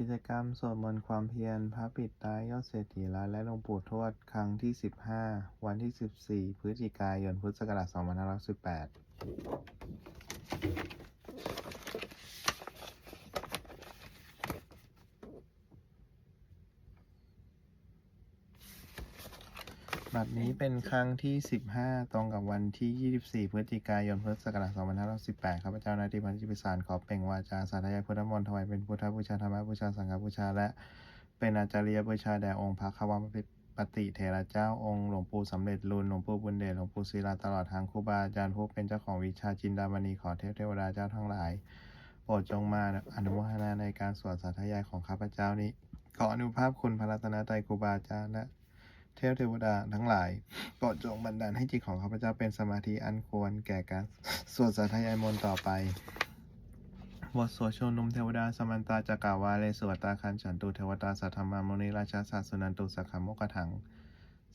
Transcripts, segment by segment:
กิจกรรมสวดมนต์ความเพียรพระปิดตายยอดเศรษฐีล้านและหลวงปู่ทวด ครั้งที่ 15 วันที่ 14 พฤศจิกายน พุทธศักราช2518 บัดนี้เป็นครั้งที่ 15 ตรงกับวันที่ 24 พฤศจิกายน พุทธศักราช2518ข้าพเจ้า นาทีพันธิพิสารขอเป่งวาจาสาธยายพุทธมนต์ถวายเป็นพุทธบูชาธรรมบูชาสังฆบูชา และ เป็นอาจาริยบูชาแด่องค์พระความปฏิเถระเจ้าองค์หลวงปู่สำเร็จรุนหลวงปู่บุญเดชหลวงปู่ศิลาตลอดทางครูบาอาจารย์ผู้เป็นเจ้าของวิชาจินดามณีขอเทพเทวดาเจ้าทั้งหลายโปรดจงมาอนุโมทนาในการสวดสาธยายของข้าพเจ้านี้ ขออนุภาพคุณพระรัตนตรัยครูบาอาจารย์และ เทพเทวดาทั้งหลายโปรดจงบันดาลให้จิตของข้าพเจ้าเป็นสมาธิอันควรแก่การสวดสาธยายมนต์ต่อไปบทสวดชนุมเทวดาสมันตาจักาวาเลสวตาคันฉันตุเทวตาสัทธรรมามุนิราชาสัสุนันตุสักขโมกถัง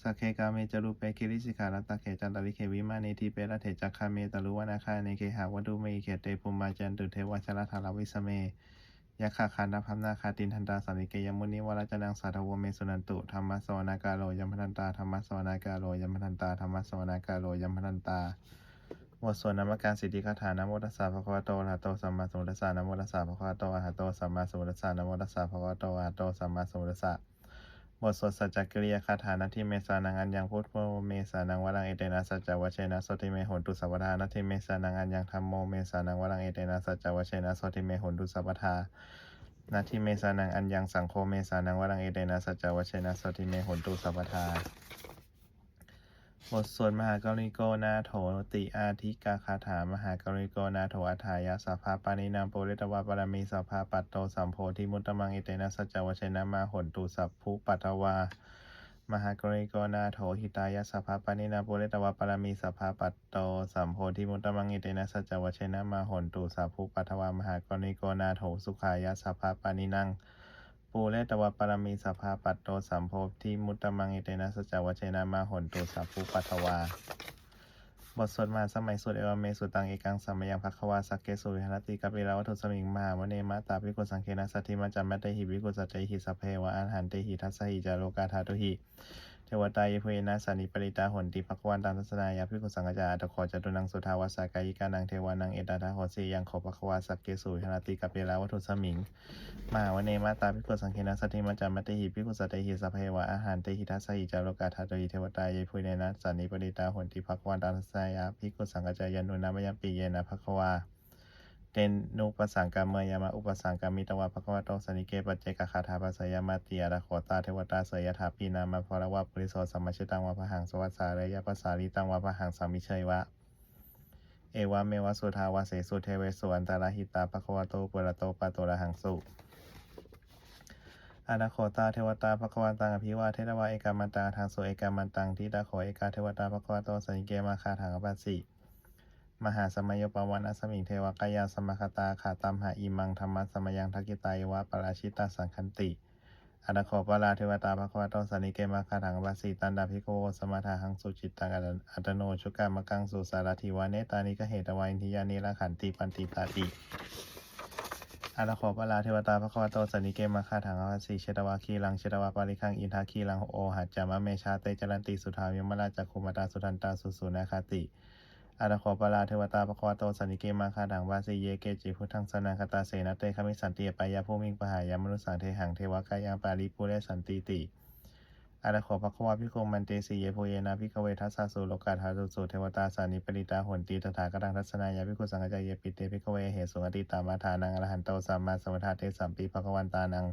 สักเคกาเมจารุเปกิริสิกาลตะเขจันตริเควิมาเนทีเประเถจักคาเมตะลุวนาคาเนเคหาวัตุเมเขเตปุมมาจันตุเทวชลธารวิสเม ยะขาคันนาพัมนาคาตินทันตาสันิเกยมุนิวรจนังสาธวเมสุนันตุธรรมะสวนากาโลยัมพันตาธรรมะสวนากาโลยัมพันตาธรรมะสวนากาโลยัมพันตาบทสวดนามการสิทธิคาถานโมตัสสะภะคะวะโตอะระหะโตสัมมาสัมพุทธัสสะนโมตัสสะภะคะวะโตอะระหะโตสัมมาสัมพุทธัสสะนโมตัสสะภะคะวะโตอะระหะโตสัมมาสัมพุทธัสสะ บทสวดสัจจกิริยาคาถานาทิเมสานังอันยังพุทโมเมสานังวรังเอเตนะสัจจวัชเชนะสติเมหนตุสัพพทานาทิเมสานังอันยังธัมโมเมสานังวรังเอเตนะสัจจวัชเชนะสติเมหนตุสัพพทานาทิเมสานังอันยังสังโฆเมสานังวรังเอเตนะสัจจวัชเชนะสติเมหนตุสัพพทา บทสวดมหากริโกนาโถติอาทิกาคาถามหากริโกนาโถอัฏฐายาสัพพาปานินามโปริตวาปารมีสัพพาปัตโตสัมโพธิมุตตมังเอเตนะสัจจวชเชนะมาหนตุสัพพุปัตวามหากริโกนาโถหิตายาสัพพาปานินาปุเรตวาปารมีสัพพาปัตโตสัมโพธิมุตตมังอิเตนะสัจวชเชนะมาหนตุสัพพุปัทวามหากริโกนาโถสุขายาสัพพาปานินัง ปูเรตวะปรมีสภาปัตโตสัมโพธิมุตตมังอิเตนะสจจวเชนะมาหนตุสัพพุปัทวา บทสวดมาสมัยสวดเอวเมสุตังเอกังสัมมยังภควาสักเกสุวิหารติกัปปิลาวัตถุสมิงมาวเนมะตาพิกุสังเคนะสัทธิมัจจามัตเตหิพิกุสัจเตหิสัพเพวะอันหันเตหิทัสสหิจาโลกาธาตุหิ วตายเพนะสานิปริตาหนติภควันตังทัศนายาภิกขุสังฆจาตะขอจตุนังสุทาวสากายิกานังเทวานังเอตตาโหสียังขอภควาสักเกสุวิหาติกัปปิลาวัตุสมิงมหาวเนมาตาภิกขุสังเคนะสติมัจจามตเตหิภิกขุสัจเตหิสัพเพวะอาหารเตหิทัสสหิจาโลกาธาตุหิเทวตายพุเนนะสานิปริตาหนติภควันตังทัศนายาภิกขุสังฆจายันุนามยัมปีเยนะภควา เตนนุปสังกามเมยามะอุปสังกามิตวะภควะโตสนิเกปัจเจกคาถาปัสสยามาติยาระโขตาเทวตาเสยถาปีนามาภรวะปุริโสสัมมาชิตังวะพหังสวัสสาเรยะปัสสาลิตังวะพหังสามิเชยวะ เอวะเมวะสุทาวะเสสุเทเวสุอันตรหิตาภควะโตปุระโตปะโตระหังสุอานาโคตาเทวตาภควะตังอภิวาเทวะเอกามันตังทางโสเอกามันตังทิดาโขเอกาเทวตาภควะโตสนิเกมาคาถังอปัสสิ มหาสมัยปวันอสมิงเทวกายาสมคตาขาตัมหาอิมังธรรมะสมยังทักกิตายวะปราชิตาสังคันติอนาโคปลาเทวตาภควะโตสันิเกมาคาถังวาสีตันดาภิโขสมาทาหังสุจิตตังอัตโนชุกามกังสุสารทิวาเนตานิกเหตวาอินทิยานิละขันติปันติปาติอานาโคปลาเทวตาภควะโตสันนิเกมาคาถังวาสีเชตวาคีลังเชตวาปาริคังอินทาคีลังโอหัจจามะเมชาเตจรันติสุทาวิมลาจักขุมาตาสุทันตาสุสุนาคาติ อาราโคปลาเทวตาปะควาโตสันนิเกมาคาดังวาสีเยเกจิพุทธังสนาคตาเสนาเตคามิสันติปายาภูมิงปหายามนุสังเทหังเทวกายังปาริปุเรสันติติอาราโคปะควาพิโคมันเตสีเยโพเยนาพิกเวทัสสะสุโลกาธาตุสุเทวตาสานิปริตาหนตีตถาคตังทัศนายาพิคุสังกจายเยปิเตพิกเวเหสุงอติตามาทานังอรหันโตสัมมาสัมพุทธาเตสัมปีภควันตานัง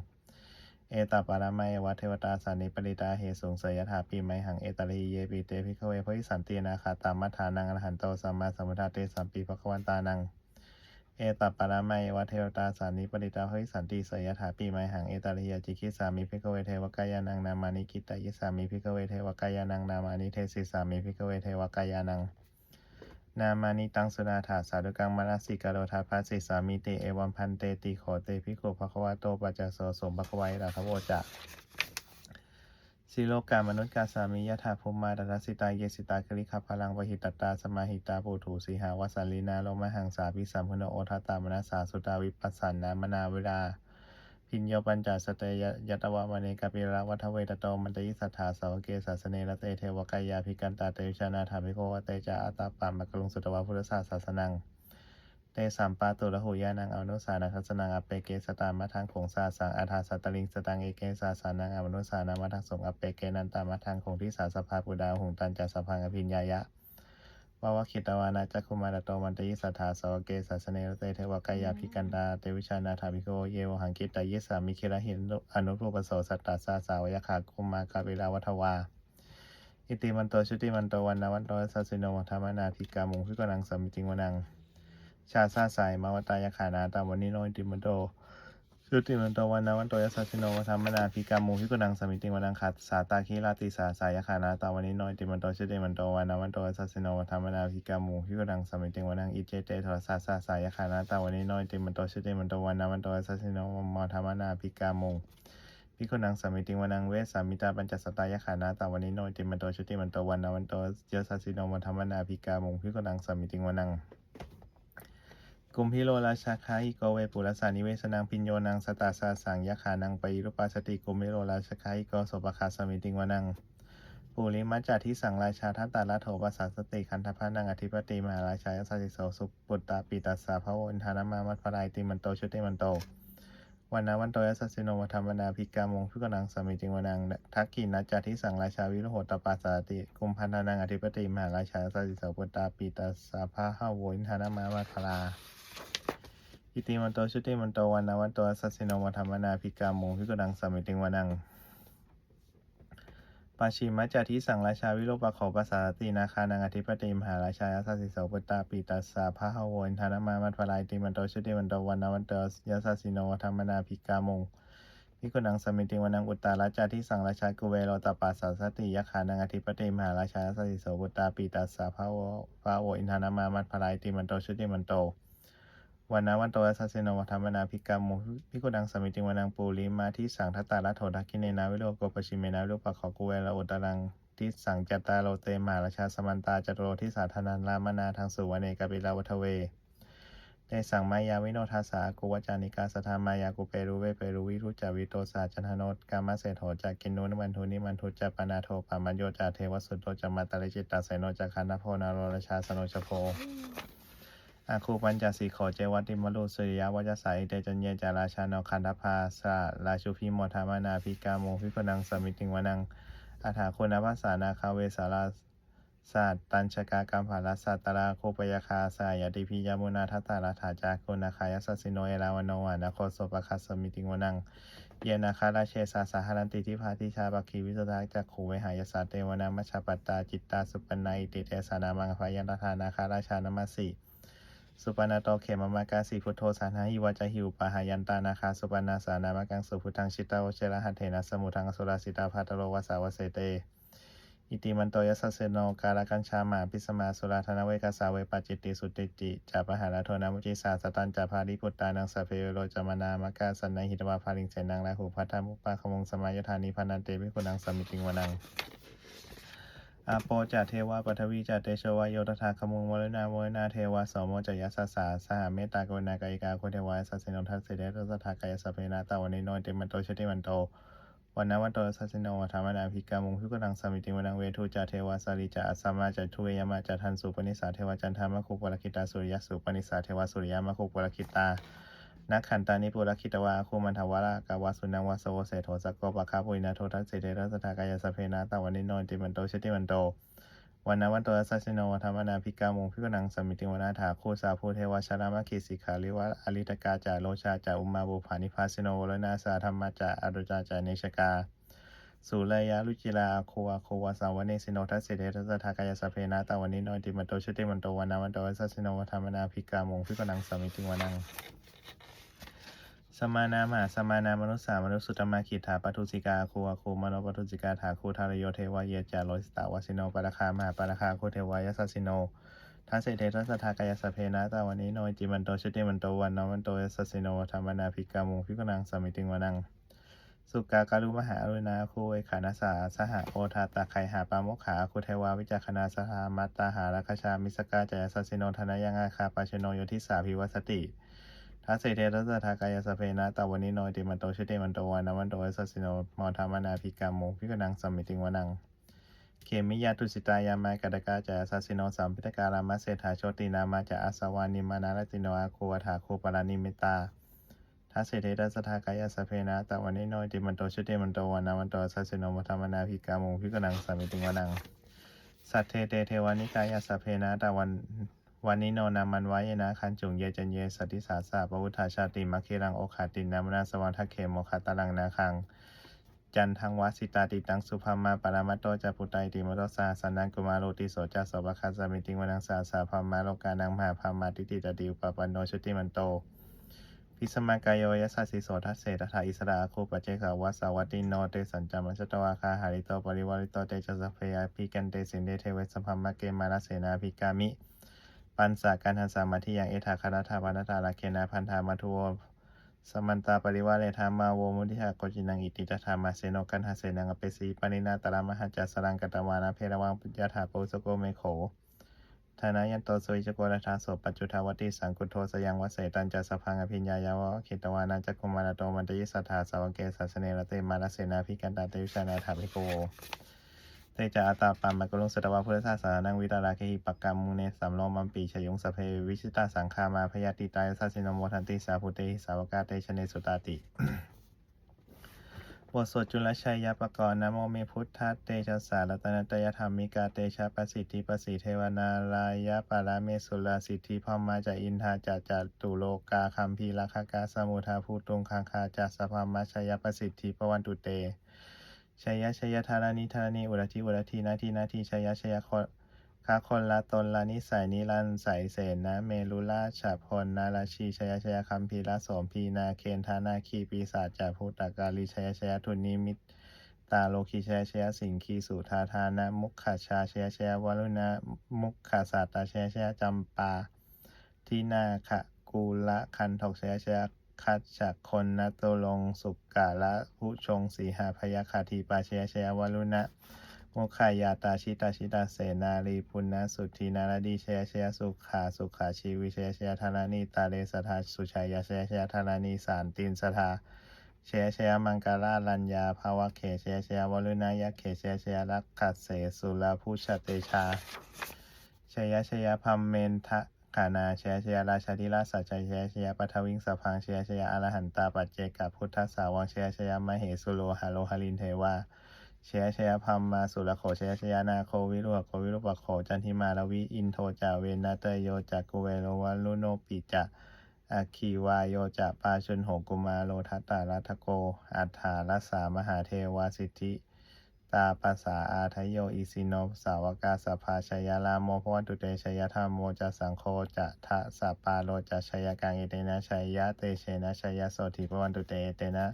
เอตาปารามัยวะเทวตาสานิปริตาเหสุงเสยถาปีไมหังเอตาลีเยปิเตพิกเวพหิสันตินาคาตามัทานังอรหันโตสัมมาสัมพุทธาเตสัมปีภควันตานัง เอตปารามัยวะเทวตาสานิปริตาเฮยสันติเสยถาปีไมหังเอตาลียจิคิสามิพิกเวเทวกายานังนามานิกิตายิสามิพิกเวเทวกายานังนามานิเทศิสามิพิกเวเทวกายานัง นามานิตังสุนาถาสาธุกังมนัสิกาโรธาภัสสิสามิเตเอวัมพันเตติโขเตภิกภควะโตปัจจโสสมภควายราทโวจะสิโลกามนุษย์กาสามิยถาภูมิมาดัสิตาเยสิตากริขพลังวหิตตาสมาหิตาปุถุสีหาวสันลีนาโลมหังสาพิสัมพุนโอทตามนัสสาสุตาวิปัสสันนามนาเวลา พินโยปัญจสเตยยตวะมณีกาปิระวัฒเวตโตมันตยิสัทธาสาวเกศาสเนระเตเทวกายาภิกันตาเตวิชานาถาภิโกวเตจาอาตาปามะกลุงสุตวะพุทธศาสสนังเตสัมปาตุระหุยานังอนุสานังทัสนังอเปเกสตามะทังของสาสังอาทาสตตลิงสตังเอเกสาสานังอนุสานามาทังสงอเปเกนันตามะทังของที่สาสภาปุดาหุงตันจัสพังอภิญญายะ วาวคิตวานาจักคุมาตโตมันตยิสัทธาสวเกสัสเนรเตเทวกายาภิกันตาเตวิชานาถาภิโกเยวหังกิตตยิสามิคิระหินอนุรูปโสสัตตาสาสาวยขาคุมากาเวลาวัทวาอิติมันโตชุติมันโตวันนาวันโตสัสสิโนธรรมนาภิกามุงพิกนังสมิติงวนัง ชาซาสายมาวตายขานาตามวันนี้โนอิติมันโต ชุติมันโตวันนาวันโตยัสสิโนวธรรมนาภิกามุงพิกนังสมิติงวนังขัดสาตาคิราติสาสายขานาตาวันนี้โนอิติมันโตชุติมันโตวันนาวันโตยัสสิโนวธรรมนาภิกามุงพิกนังสมิติงวนังอิเจเตโทรสาสาสายขานาตาวันนี้โนอิติมันโตชุติมันโตวันนาวันโตยัสสิโนมธรรมนาภิกามุงพิคุนังสามิติงวนังเวสสามิตาปัญจสตายขานาตาวันนิโนติมันโตชุติมันโตวันนาวันโตยสัสสิโนวันธรรมนาภิกามงพิคุนังสามิติงวนัง กุมพิโลราชาคาอิโกเวปุรสานิเวสนังพิญโยนังสตาสาสังยะขานังปยิรุปัสติกุมพิโลราชาคาอิโกโสปคาสมิติงวนังปุริมัจจาทิสังราชาทัตตาลโถปัสสสติคันธพานังอธิปติมหาราชายสัสสิโสสุปุตตาปิตัสสาภวอินทานามามัตพรายติมันโตชุติมันโตวันนาวันโตยัสสสิโนวธรรมนาภิกามงพิกนังสมิติงวนังทักกินัจจาทิสังราชาวิโรโหตปาสาติกุมพันธานังอธิปติมหาราชาสัสสิโสปุตตาปิตาสาภาหาโวินทานามาวัทลา อิติมันโตชุติมันโตวันนาวันโตยัสสิโนวธรรมนาภิกามงพิกนังสามิติงวันังปาชิมัจจาทิสังราชาวิโรปะโขปัสสาตินาคานังอธิปติมหาราชาสัสสิโสปตาปิตาสาภาหวินทานามาวัทลาอิติมันโตชุติมันโตวันนาวันโตยัสสสิโนวธรรมนาภิกามงพิกุนังสมิติวันังอุตตาราชาที่สังราชากุเวโรตปาสาสติยะขานังอธิปติมหาราชาสติโสบุตาปีตัสสาภาวะวะอินทานามามัตพลายติมันโตชุติมันโต วันนาวันโตยัสสสิโนวัฒมนาภิกามุพิกุนังสมิติวันังปูริมาที่สังทัตตาลโททักกิเนนาวิโรโกปชิเมนาวิโรปะขอกุเวโรอุตรังที่สังจัตตาโลเตมหาราชาสมันตาจตุโรที่สาธนันรามนาทางสุวรรณเกปิลาวัทเวได้สั่งมายาวิโนทาสากุวจานิกาสทามายากุเปรุเวเปรุวิรุจาวิโตสาจันทโนตกามาเศโถจากกินนุนมันทุนิมันทุจปนาโทปามัญโยจาเทวสุตโตจามาตาลิจิตตาไสโนจาคันนโพนาโรราชาสโนชโพ อาคูปัญจสีโขเจวัติมลุสุริยวัจสายเตจันเยจาราชาโนคันธพาสะราชุพิโมทามานาภิกาโมพิกนังสมิติงวนังอาถาคุณภาษานาคาเวสาราศาสตร์ตัญชกากรรมภาลสัตตราโคปยาคาสายติพิยามุนาทัตตาราถาจากุณาคายสัสสิโนเอราวโนวานาโคโสปคัสสมิติงวนัง เยนาคาราเชสาสาหรันติทิพาทิชาบัคคีวิสตาจักขูเวหายสาเตวนามัชฌปตตาจิตตาสุปนัยติเตสานามังพายันตทานาคาราชานามาสี สุปนาโตเขมมากาสีพุทโธสานาหิวาจหิวปะหายันตานาคาสุปนาสานามากังสุพุทังชิตาวเชระหัตเถนะสมุทังสุราสิตาภัตโรวสาวเสเต อิติมันโตยัสสะเสโนกาลกัญชามาพิสมาสุราธนเวกาสาเวปจิตติสุติจิจาปหาราโทนามุจิสาสตันจาภาริปุตตานังสพเพโรจามานามกาสันนหิตวาภาริงเสนังและหูพัทธามุปปาขมงสมายธานิพันันเตวิคุนังสมิติงวนัง อาโปจาเทวาปทวีจาเตชวายโยตถาขมุงวรนาโมรนาเทวาสมโมจยัสสสาสหเมตตากรุณากายกาโคเทวาสัสสิโนทัสเสเดตสถากายสพเพนาตาวันนิโนเตมันโตชติมันโตวันนาวันโตสัสสิโนวัฏามนาภิกามุงพิกุนังสมิติวนังเวทุจาเทวาสาริจาอัสสมาจาทุเวยมาจาทันสุปนิสาเทวาจันทามะคุปรคิตาสุริยสุปนิสาเทวาสุริยมะคุปรคิตา นักขันตานิปุรคิตวาคูมันทวารากาวาสุนังวาสโวเสโทสกโกปะคาปุยนาโททัสเสเดรัสถากายสเพนาตาวันนิโนติมันโตชติมันโตวันนาวันโตสัสสิโนวัฏามนาภิกามุงพิกนังสมิติวนาถาคูสาภูเทวชารามะคีสิขาลิวะอลิตกาจาโลชาจาอุมาบุภานิพาสิโนวรนาสาธรรมจาอรุจาจาเนชกาสุรายาลุจิลาอาคูอาคูวาสาวเนสิโนทัสเสเดทัสทากายสเพนาตาวันนิโนติมันโตชุติมันโตวันนาวันโตสัสสิโนวัฏามนาภิกามงพิกนังสมิติวนัง สมานามหาสมานามนุษสามนุษสุตมาขีถาปทุสิกาคูอาคูมโนปทุสิกาถาคูทารโยเทวเยจาโลสตาวาสิโนปะราคามหาปะราคาโคเทวายสสสิโนทัสเสเททัสทากายสเพนาตาวันนิโนจิมันโตชุติมันโตวันนาวันโตสัสสิโนวัฏามนาภิกามงพิกนังสมิติงวนัง สุกาการุมหาอรุณาคูเวขานาสาสหโอทาตาไคหาปามกขาคุเทวาวิจักขณาสหามัตตาหาราคชามิสกาจายสัสสิโนธนายังอาคาปาชโนโยทิสาภิวัสติ ทัสเสเททัสสะทากายสสพเพนะตาวันนิโนติมันโตชุติมันโตวานามันโตอสสสิโนมอธรรมนาภิกาโมพิกนังสัมมิติงวนัง เขมิยาตุสิตายามากาดกาจายสัสสิโนสัมพิตการามะเศรษฐาโชตินามาจาอาสวานิมานาลติโนอาคูวถาคูปารานิมิตาทัสเสเททัสสะทากายสสพเพนะตาวันนิโนติมันโตชุติมันโตวานามันโตอสสสิโนมอธรรมนาภิกาโมพิกนังสัมมิติงวนังสัตเทเตเทวานิกายสสพเพนะตาวัน วันนี้โนนามันไว้นะคันจุงเยจันเยสตติสาสาปวุธาชาติมัคเครังโอคาตินามนาสวังทัคเคโมคาตาลังนาคัง จันทังวาสิตาติตังสุภามาปรามาโตจาปุตไตติมโตสาสนังกุมาโรติโสจาสบะคาสมิติงวนังสาสาพามาโลกานังมหาพามาติติตติอุปปันโนชุติมันโต พิสมากายโยยสัสสิโสทัสเสตถาอิสระอาคูปเจกาวัสาวัตติโนเตสัญจามัชตวาคาหาริโตปริวาริโตเตจสเพยาภิกันเตสินเดเทเวสพพมะเกมาลเสนาภิกามิ ปันสาการทันสามาที่ยังเอถาคาราธาปานาตาลาเคนาพันธามาทุโวสมันตาปริวาเลธามาโวมุทิหาโกจินังอิติตถามาเสโนกันหาเสนังอเปสีปานินาตรามหัจจสรังกตวานาเพรวังปุญญาถาโปสโกเมโขธนายันโตสุวิจโกรธาโสปัจจุทาวติสังกุโทสยังวเสตันจัสพังอภิญญายาวะขิตวานาจักุมารโตมันตยิสัทธาสาวเกสัสเนรเตมาลเสนาภิกันตาเตวิชานาถาภิโกโว ตจาอัตาปัมมะกลุงสตวะพุทธศาสนานังวิตาราเคหิปักกรรมมุเนสัมโลมัมปีชยงสเพวิชิตาสังคามาพยาติตายสัสินโมทันติสาพุเตหิสาวกาเตชเนสุตาติบทสวดจุลชัยยปกรณ์นะโมเมพุทธเตชะสารตนตยธรรมิกาเตชะประสิทธิประสิทธิเทวนาลายะปาราเมสุลาสิทธิพมมาจากอินทาจาจตุโลกาคัมพีราคากาสมุทาภูตุงคังคาจัสสพมมัชยประสิทธิปวันตุเต ชยยะชยยะธารานิธารานิอุรทิอุรทินาทีนาทีชยยะชยะคนคาคนละตนละนิสัยนิรันดร์ใสเสนนะเมลุราชพลนาราชีชยยะชยะคัมพีระสมพีนาเคนธานาคีปีศาจจาภูตกาลีชยยะชยะทุนนิมิตตาโลคีชยยะชยะสิงคีสุธาธานะมุขขชาชยยะชยะวรุณะมุขขาสาตาชยยะชยะจำปาทินาขะกูละคันทกชยชยยะ คัดจากคนนัตโตลงสุกกาละผู้ชงสีหาพยาคาทีปาเชยชยวรุณะมุขายาตาชิตาชิตาเสนารีปุณณสุทีนารดีเชยเชยสุขาสุขาชีวิเชยเชยธารานีตาเลสทาสุชัยาเชยเชยธารานีสารตินสทาเชยเชยมังกาลาลัญญาภาวะเขเชยชยวรุณะยะเขเชยเชยรักขัดเสสุลาผู้ชเตชาชยเชยพัมเมนทะ กานาเชยชยราชาธิราชสัจจชยชยปัทวิงสพังเชยชยอรหันตาปัจเจกพุทธสาวังเชยชยมเหสุโลหะโลหลินเทวาเชยชยพัมมาสุรโขเชยชยนาโควิรุหโควิรุปโขจันทิมาลวิอินโทจาเวนาเตโยจักกุเวโรวัลุโนปิจะอาคีวายโยจะปาชุนโหกุมาโลทัตตารัตโกอัฏฐารัสสามหาเทวาสิทธิ ตาปัสสาอาทโย อิสิโนสาวกาสภาชยาลามโมพวันตุเตชยธรรมโมจะสังโฆจะทะสปาโลจะชยกังเอเตนะชยะเตเชนะชยโสธิพวันตุเตเตนะ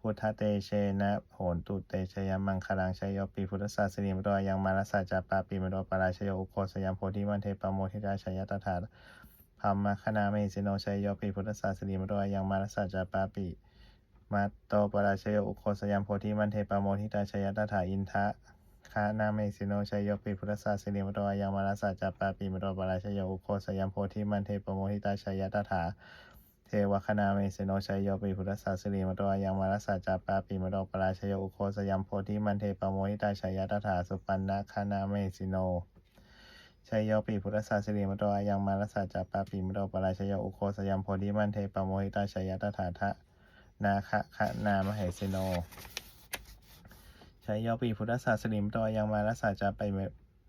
พุทธเตเชนะโหนตุเตชยมังคลังชยปีพุทธศาสนิมโดยังมาลสัจจปาปีมโดปราชยอุโคสยามโพธิมันเทปโมทิราชยตถาพัมมคณาเมสิโนชยโยปีพุทธศาสนิมโดยังมาลสัจจปาปี มัตโตปราชโยอุโคสยามโพธิมันเทปโมทิตาชยตถาอินทะคานาเมสิโนชยโยปิพุทธศาสนิมโตยังมาราสาจัปปาปิมโตปราชโยอุโคสยามโพธิมันเทปโมทิตาชยตถาเทวคณาเมสิโนชยโยปิพุทธศาสนิมโตยังมารสาจัปปาปิมโตปราชโยอุโคสยามโพธิมันเทปโมทิตาชยตถาสุปันนะคณาเมสิโนชัยโยปิพุทธศาสนิมโตยังมารสาจัปปาปิมโตปราชโยอุโคสยามโพธิมันเทปโมทิตาชยตถาทะ นาคะคะนามเหสโนชัยโยปีพุทธศาสนิมโตยังมารัสสาจาไป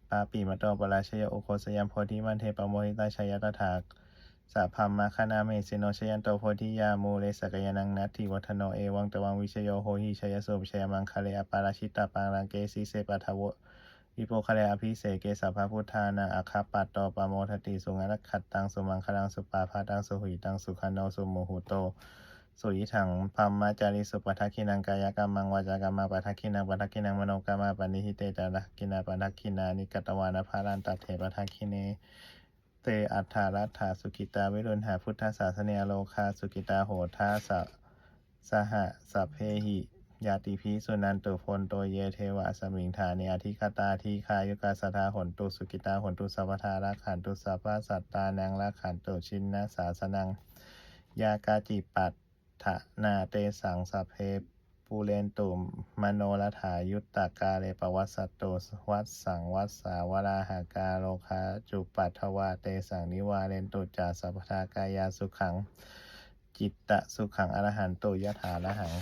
ปาปีมาโตปราชยโอโคสยามโพธิมันเทปโมหิตาชัยตถาสัพพัมมาคณาเมสิโนชยันโตโพธิยามูเลสกยานังนัตถิวัฒโนเอวังตวังวิชโยโหหิชยโสปชยมังคะเลอปาราชิตาปังรังเกสีเสปัทวะวิโปคะเลอภิเสเกสัพพพุทธานังอาคาปัตโตปโมทติสุงันขัดตังสุมังคลังสุปาพาตังสุหุยตังสุขันโนสุโมหุโต สุยิถังพัมมาจาริสุปทักขินังกายกรรมังวาจากรรมาปทักขินังปทักขินังมโนกรรมาปณิหิเตจารักขินาปทักขินานิกตวานภารันตัดเถปทักขิเนเตอัฏฐารัฐาสุกิตาวิรุณหาพุทธศาสเนโลคาสุกิตาโหทาสะสหสัพเพหิยาติพีสุนันตุพลโตเยเทวะสมิงฐาเนอธิคตาทีคายุกาสทาหนตุสุกิตาหนตุสัพพทาราขันตุสัพพะสัตตานังราขันตุชินนะสาสนัง ยากาจิปัต ถนาเตสังสพเพปูเรนตุมมโนรถายุตตากาเลปวัสตโตวัสสังวัสสาวราหากาโลคาจุปัทวาเตสังนิวาเรนตุจาสัพทากายาสุขัง จิตตะสุขังอรหันตุยถาละหัง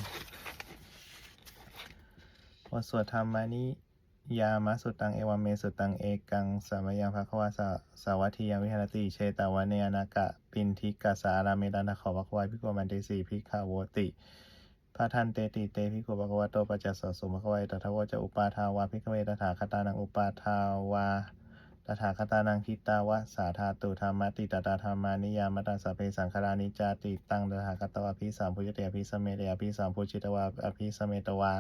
บทสวดธรรมานิ ยามะสุตังเอวเมสุตังเอกังสามยังภควาสาสาวัตถียังวิหารติเชตวันเนนากะปินทิกาสาราเมตันทขอภควายพิโกมันเตสีพิขาวติพระทันเตติเตพิโกภควาโตปัจจสสสุภควายตถาวจะอุปาทาวาพิกเวตถาคตานังอุปาทาวาตถาคตานังทิตาวะสาธาตุธรรมติตตาธรรมานิยามตัสสะเพสังขารานิจาติตังตถาคตวะพิสามพุจเตอภิสมเมเตอภิสามพุจิตวะอภิสเมตวา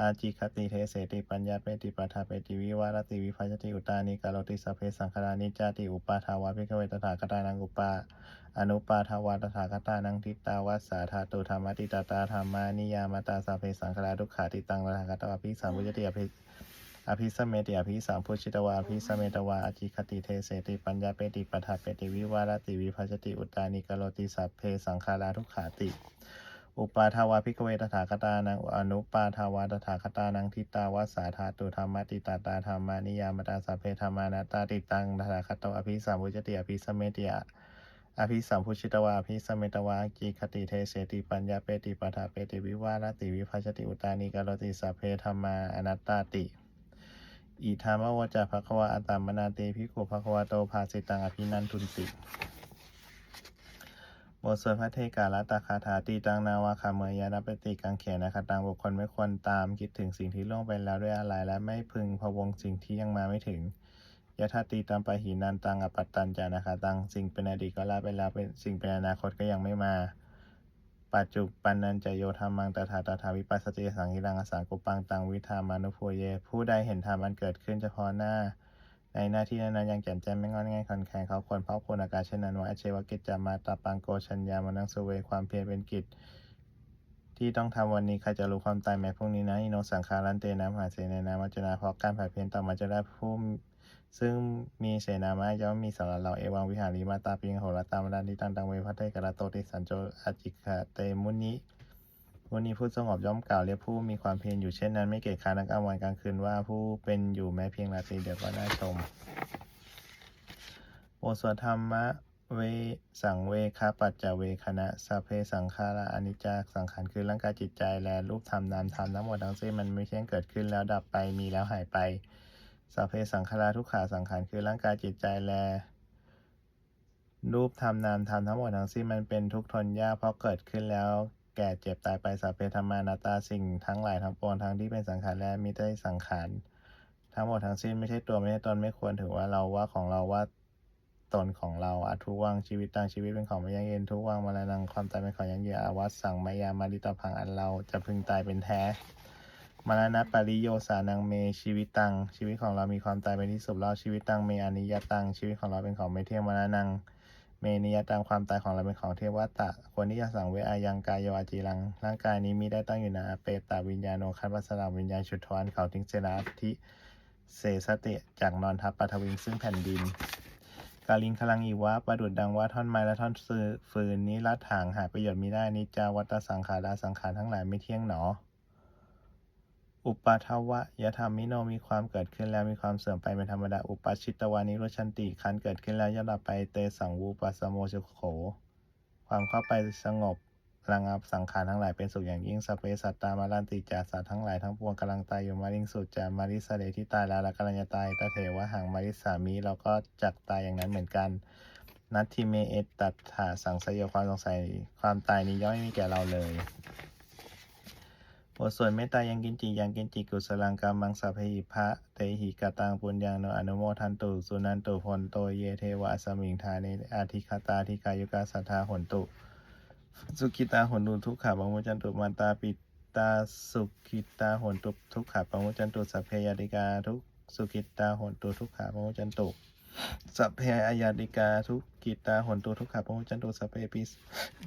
อาจิคติเทเสติปัญญาเปติปัฏฐาเปติวิวารติวิภัชติอุตานิกาโลติสพเพสังขานิจาติอุปาทาวะพิกเวตถาคตานังอุปาอนุปาทาวะตถาคตานังทิตาวะสสาธาตุธรรมติตาตาธรรมานิยามตัสสะเพสังขาทุกขาติตังตถาคตวะพิสามพุจเตอภิอภิสเมติอภิสามพุชิตวาอภิสเมตวาอจิคติเทเสติปัญญาเปติปทาเปติวิวารติวิภัชติอุตานิกาโลติสัพเพสังขาราทุกขาติ อุปาทาวาพิกเวตถาคตานังอนุปาทาวาตถาคตานังทิตาวาสาธาตุธรรมติตาตาธรรมานิยามตาสัพเพธรรมานาตาติตังตถาคตอภิสามพุจติอภิสเมติอะอภิสัมพุชิตวาอภิสเมตวาจิคติเทเสติปัญญาเปติปทาเปติวิวารติวิภัชติอุตานิกโลติสัพเพธรรมาอนัตตาติอิธามวจาภควาอัตตามนาเตภิกขุภควาโตภาสิตังอภินันทุนติ บทสวดพระเทกาลตาคาถาตีตังนาวาคาเมยยานาปติกังเขนนะคะตังบุคคลไม่ควรตามคิดถึงสิ่งที่ล่วงไปแล้วด้วยอะไร และไม่พึงพะวงสิ่งที่ยังมาไม่ถึงยะธาตีตามปะหินันตังอปัตตันจานะคะตังสิ่งเป็นอดีตก็ละไปแล้วเป็นสิ่งเป็นอนาคตก็ยังไม่มา ปัจจุปันนันจะโยธรรมังตถาตถาวิปัสสติสังกิรังอสังกุปังตังวิธามานุโพเย ผู้ใดเห็นธรรมอันเกิดขึ้นเฉพาะหน้า ในหน้าที่นั้นยังแจ่มแจ้งไม่งอนง่ายคอนแข็งเขาควรเพราะคุณอาการเช่นนั้นว่าอเชวกิจจามาตาปังโกชัญญามานังสุเวความเพียรเป็นกิจที่ต้องทำวันนี้ใครจะรู้ความตายแม้พรุ่งนี้นะอินโนสังขารันเตนะมหาเสนานามัจนาเพราะการผ่าเพียรต่อมาจะได้ผู้ซึ่งมีเสนามาย่อมมีสำหรับเราเอวังวิหารีมาตาปิงโหรตามดันทิตังตังเวพัทเตกระโตติสันโจอาจิกะเตมุนิ มุนีผู้สงบย่อมกล่าวเรียกผู้มีความเพียรอยู่เช่นนั้นไม่เกียจค้านักลางวันกลางคืนว่าผู้เป็นอยู่แม้เพียงราตรีเดียวก็น่าชมบทสวดธรรมะเวสังเวคาปัจจเวคณะสัพเพสังขาราอนิจจสังขารคือร่างกายจิตใจและรูปธรรมนามธรรมทั้งหมดทั้งสิ้นมันไม่เที่ยงเกิดขึ้นแล้วดับไปมีแล้วหายไปสัพเพสังขาราทุกขาสังขารคือร่างกายจิตใจและรูปธรรมนามธรรมทั้งหมดทั้งสิ้นมันเป็นทุกทนยากเพราะเกิดขึ้นแล้ว แก่เจ็บตายไปสัพเพธรรมานาตาสิ่งทั้งหลายทั้งปวงทั้งที่เป็นสังขารและมิได้สังขารทั้งหมดทั้งสิ้นไม่ใช่ตัวไม่ใช่ตนไม่ควรถือว่าเราว่าของเราว่าตนของเราอาทุวังชีวิตต่างชีวิตเป็นของไม่ยั่งยืนทุกวังมาลานังความตายเป็นของยั่งยืนอาวัตสั่งมายามาริตพังอันเราจะพึงตายเป็นแท้มรณะปริโยสานังเมชีวิตตังชีวิตของเรามีความตายเป็นที่สุดแล้วชีวิตตังเมอนิยตังชีวิตของเราเป็นของไม่เที่ยงมรณะนัง เมนิยตังความตายของเราเป็นของเทวตะควรที่จะสั่งเวอายังกายโยอาจีรัง ร่างกายนี้มีได้ตั้งอยู่ในอเปตตาวิญญาโนคันวัสลาวิญญาณชุดทวารเขาทิ้งเสนาทิเสสติจากนอนทับปฐวิงซึ่งแผ่นดิน กาลิงคลังอีวะประดุดดังว่าท่อนไม้และท่อนฟืนนี้ละถางหาประโยชน์มีได้นิจาวัตสังขาราสังขารทั้งหลายไม่เที่ยงหนอ อุปาทวะยธรรมมิโนมีความเกิดขึ้นแล้วมีความเสื่อมไปเป็นธรรมดา อุปาชิตวานิโรชันติคันเกิดขึ้นแล้วย่อมดับไปเตสังวูปัสโมชโข ความเข้าไปสงบระงับสังขารทั้งหลายเป็นสุขอย่างยิ่งสเปสัตตามาลันติจาสัตว์ทั้งหลายทั้งปวงกำลังตายอยู่มาริงสุดจามาริสเดที่ตายแล้วและกำลังจะตายตาเถวะหังมาริสามีเราก็จักตายอย่างนั้นเหมือนกัน นัตทิเมเอตตัตถาสังสยความสงสัยความตายนี้ย่อมไม่มีแก่เราเลย บทสวดเมตตายังกินจิยังกินจิกุสลังกามังสัพเพหิพระเตหิกตังปุญญังโนอนุโมทันตุสุนันตุพลโตเยเทวะสมิงทานิอาทิคตาทิกายุกาสัทธาหนตุ สุขิตาหนตุทุกขาปังมุจันตุมันตาปิตาสุขิตาหนตุทุกขาปังมุจันตุสัพเพยติกาทุกสุขิตาหนตุทุกขาปังมุจันตุ สัพเพอายาติกาทุกกิตาหนตุทุกขาปังมุจันตุสัพเพปิส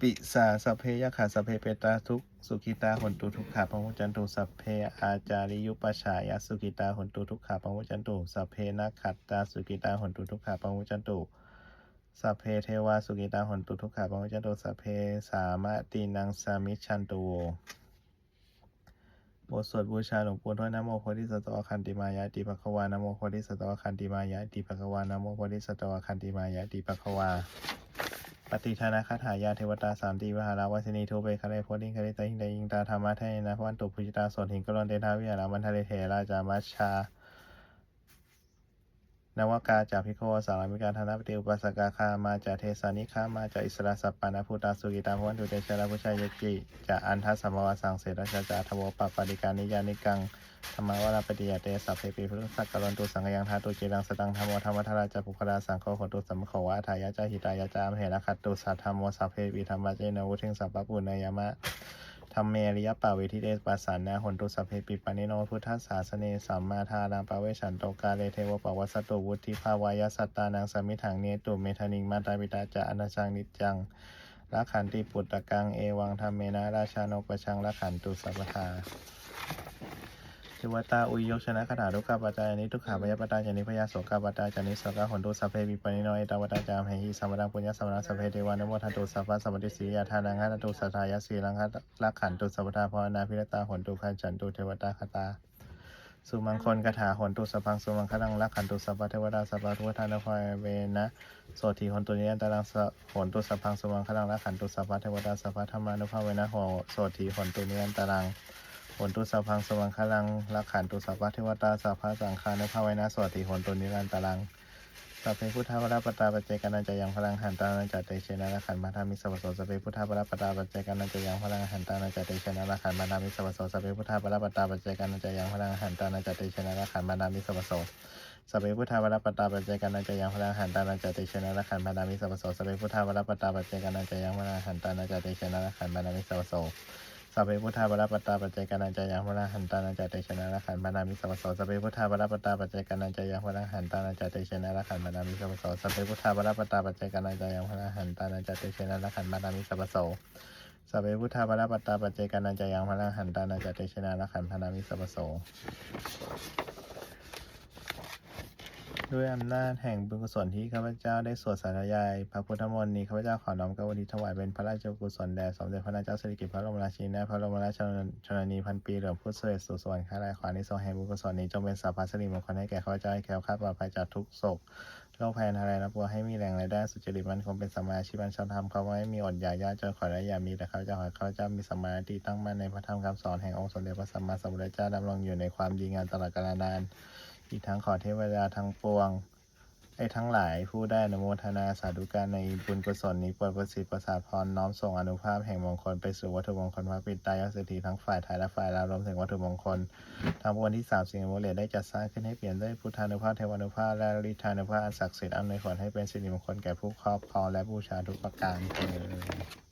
ปิสาสัพเพยขาสัพเพเปตาทุกสุขิตาหนตุทุกขาปังมุจันตุสัพเพอาจาริยุปชายสุขิตาหนตุทุกขาปังมุจันตุสัพเพนักขัตตาสุขิตาหนตุทุกขาปังมุจันตุสัพเพเทวาสุกิตาหนตุทุกขาปมุจจตุสัพเพสามะตีนังสามิชันตุ บทสวดบูชาหลวงปู่ทวยนะโมโพธิสัตว์คันติมายะติปะควานะโมโพธิสัตว์คันติมายะติปะควานะโมโพธิสัตว์คันติมายะติปะควา ปฏิทานาคาถายาเทวตาสามตีวหาราวัสินีทูเบคาเลโพดิงคาริตาหิงไดยิงตาธรรมะเทนะวันตุพุจิตาสนหิงกรอนเดทาวิหารามันทะเลเทราจามัชชา นวากาจากพิโคสารามิการธนปฏิอุปสกาคามาจากเทสานิคามาจากอิสระสัปปานาภูตาสุกิตาพวันตุเตชะราพุชายกิจากอันทัสสมวาสังเสรชาจาทวปปปาริการนิยานิกังธรรมวราปฏิยาเตสัพเพปิพุทธสักกรันตุสังยังทาตุเจดังสตังธรรมโมธรรมทราจาภุคลาสังโฆโหตุสัมโขวะทายาจาหิตายาจามเหระขัตตุสัทธรรมโมสัพเพปิธรรมะเจนวุทิงสัพพปุณยามะ ธรรมเมริยปาเวทิเดสปัสสันนาหนตุสัพเพปิปานิโนพุทธศาสเนสัมมาทานาปาเวชันโตกาเลเทวปวัสตุวุฒิภาวายสัตตานังสมิถังเนตุเมธานิงมาตาปิตาจะอนาชังนิจจังละขันติปุตตะกังเอวังธรรมเมนะราชาโนประชังละขันตุสัพพทา ทวตาอุยยกชนะคาถาทุกขาปัจจายนิทุกขาปยปตาจานิพยาโสกาปตาจานิสกาหนตุสัพเพปิปานิโนเอตาวตาจามเหหิสัมปังปุญญาสัมปังสัพเพเทวานโมทันตุสัพพะสัมปติสียาทานังหัตตุสัทธายสีลังคัตละขันตุสัพพทาภาวนาพิรตาหนตุขันจันตุเทวตาคตาสุมังคลคาถาหนตุสพังสุมังคลังละขันตุสัพพะเทวดาสัพพะทุกทานภายเวนะโสทีหนตุนิยันตารังสหนตุสพังสุมังคลังละขันตุสัพพะเทวดาสัพพะธรรมานุภาเวนะโหโสทีหนตุนิยันตารัง นตุสัพพังสุมังคลังละขันตุสัพพะเทวดาสัพพะสังฆานุภาเวนะโสทีหนตุนิยันตารังสัพเพพุทธวรปตาปัจเจกันันจะยังพลังหันตานันจัตเตชนะละขันมาธามิสวัสโสสัพเพพุทธวรปตาปัจเจกันันจะยังพลังหันตานันจัตเตชนะละขันมาธามิสวัสโสสัพเพพุทธวรปตาปัจเจกันันจะยังพลังหันตานันจัตเตชนะละขันมาธามิสวัสโสสัพเพพุทธาวรปตาปัจเจกันันจะยังพลังหันตานันจัตเตเชนะละขันมาธามิสวสโสสัพเพพุทธาวรปตาปัจเจกันันจะยังพลังหันตานันจัตเตเชนะละขันมาธามิสวสโสัพเพพุทธาบรปตตาปัจเจกานันจายังพละหันตานันจเตชนะละขันบานามิสัพพโสสัพเพพุทธาบรปตตาปัจเจกานันจายังพละหันตานันจเตชนะละขันบานามิสัพพโสสัพเพพุทธาบรปตตาปัจเจกานันจายังพละหันตานันจเตชนะละขันบานามิสัพพโสสัพเพพุทธาบรปตตาปัจเจกานันจายังพละหันตานันจเตชนะละขันบานามิสัพพโส ด้วยอำนาจแห่งบุญกุศลที่ข้าพเจ้าได้สวดสาธยาย พระพุทธมนต์นี้ข้าพเจ้าขอน้อมกราบอุทิศถวายเป็นพระราชกุศลแด่สมเด็จพระนางเจ้าสิริกิติ์พระบรมราชินีพระบรมราชชนนีพันปีหลืองผู้เสด็จสู่สวรรคาลัยขออานิสงแห่งบุญกุศลนี้จงเป็นสัพพสิริมงคลให้แก่ข้าพเจ้าให้แคล้วคลาดปลอดภัยจากทุกโศกโรคภัยอันตรายนับว่ให้มีแรงรายได้สุจริตมันคงเป็นสมาชีพันชอบธรรมเขาไม่มีอดอยากยากจนขอได้อย่ามีแต่ข้าพเจ้าขอข้าพเจ้ามีสมาธิตั้งมั่นในพระธรรมคำสอนแห่งองค์สมเด็จพระสัมมาสัมพุทธเจ้าดำรงอยู่ในความดีงามตลอดกาลนาน อีกทั้งขอเทวดาทั้งปวงไอ้ทั้งหลายผู้ได้อนุโมทนาสาธุการในบุญกุศลนี้ปรดประสิทธิ์ประสาทพรน้อมส่งอนุภาพแห่งมงคลไปสู่วัตถุมงคลพระปิตายเศรษฐีทั้งฝ่ายไทยและฝ่ายลาวรวมถึงวัตถุมงคลทั้งปวงที่สามสิ่งโมเลได้จัดสร้างขึ้นให้เปลี่ยนด้วยพุทธานุภาพเทวานุภาพและฤทธานุภาพอันศักดิ์สิทธิ์อำนวยผลให้เป็นสิริมงคลแก่ผู้ครอบครองและบูชาทุกประการเถิด